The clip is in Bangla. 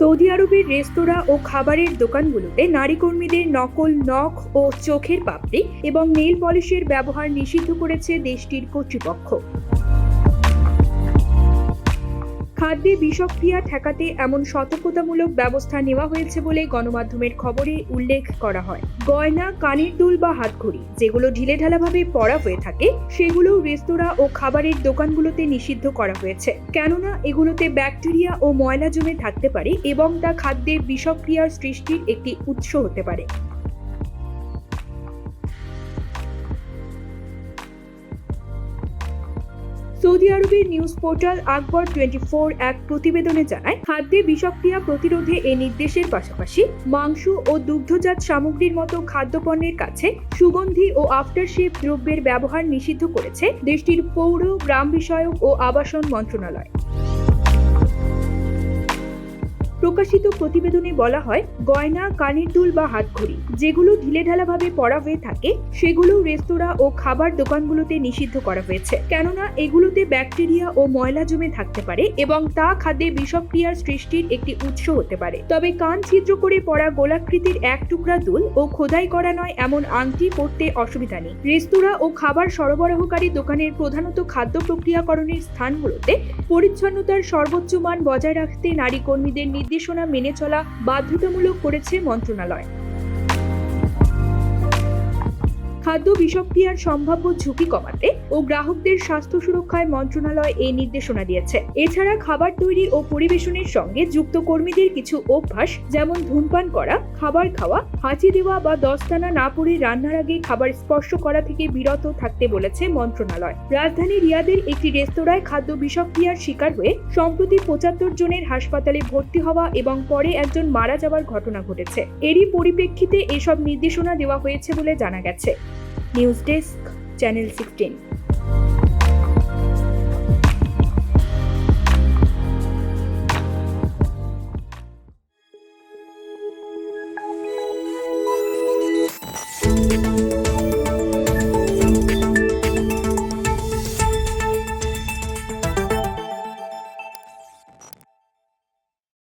সৌদি আরবের রেস্তোরাঁ ও খাবারের দোকানগুলোতে নারী কর্মীদের নকল নখ ও চোখের পাপড়ি এবং নেল পলিশের ব্যবহার নিষিদ্ধ করেছে দেশটির কর্তৃপক্ষ। খাদ্যে বিষক্রিয়া ঠেকাতে এমন সতর্কতামূলক ব্যবস্থা নেওয়া হয়েছে বলে গণমাধ্যমের খবরে উল্লেখ করা হয়। গয়না, কানের দুল বা হাতঘড়ি যেগুলো ঢিলেঢালাভাবে পরা হয়ে থাকে, সেগুলো রেস্তোরাঁ ও খাবারের দোকানগুলোতে নিষিদ্ধ করা হয়েছে। কেননা এগুলোতে ব্যাকটেরিয়া ও ময়লা জমে থাকতে পারে এবং তা খাদ্যে বিষক্রিয়ার সৃষ্টির একটি উৎস হতে পারে। সৌদি আরবের news portal Akhbar twenty four এক প্রতিবেদনে জানায়, খাদ্যে বিষক্রিয়া প্রতিরোধে এই নির্দেশের পাশাপাশি মাংস ও দুগ্ধজাত সামগ্রীর মতো খাদ্যপণ্যের কাছে সুগন্ধি ও আফটারশেভ দ্রব্যের ব্যবহার নিষিদ্ধ করেছে দেশটির পৌর, গ্রাম বিষয়ক ও আবাসন মন্ত্রণালয়। প্রকাশিত প্রতিবেদনে বলা হয়, গয়না, কানের দুল বা হাতঘড়ি, যেগুলো ঢিলেঢালাভাবে পরা হয়ে থাকে, সেগুলো রেস্তোরাঁ ও খাবার দোকানগুলোতে নিষিদ্ধ করা হয়েছে। কেননা, এগুলোতে ব্যাকটেরিয়া ও ময়লা জমে থাকতে পারে এবং তা খাদ্যে বিষক্রিয়ার সৃষ্টির একটি উৎস হতে পারে। তবে কান ছিদ্র করে পড়া গোলাকৃতির এক টুকরা দুল ও খোদাই করা নয় এমন আংটি পরতে অসুবিধা নেই। রেস্তোরাঁ ও খাবার সরবরাহকারী দোকানের প্রধানত খাদ্য প্রক্রিয়াকরণের স্থানগুলোতে পরিচ্ছন্নতার সর্বোচ্চ মান বজায় রাখতে নারী কর্মীদের নির্দেশনা মেনে চলা বাধ্যতামূলক করেছে মন্ত্রণালয়। খাদ্য বিষক্রিয়ার সম্ভাব্য ঝুঁকি কমাতে ও গ্রাহকদের স্বাস্থ্য সুরক্ষায় মন্ত্রণালয় এই নির্দেশনা দিয়েছে। এছাড়া খাবার তৈরি ও পরিবেশনের সঙ্গে যুক্ত কর্মীদের কিছু অভ্যাস, যেমন ধূমপান করা, খাবার খাওয়া, হাঁচি দেওয়া বা দস্তানা না পরে রান্নার আগে খাবার স্পর্শ করা থেকে বিরত থাকতে বলেছে মন্ত্রণালয়। রাজধানী রিয়াদের একটি রেস্তোরাঁয় খাদ্য বিষক্রিয়ার শিকার হয়ে সম্প্রতি পঁচাত্তর জনের হাসপাতালে ভর্তি হওয়া এবং পরে একজন মারা যাওয়ার ঘটনা ঘটেছে। এরই পরিপ্রেক্ষিতে এসব নির্দেশনা দেওয়া হয়েছে বলে জানা গেছে। News Desk, Channel 16.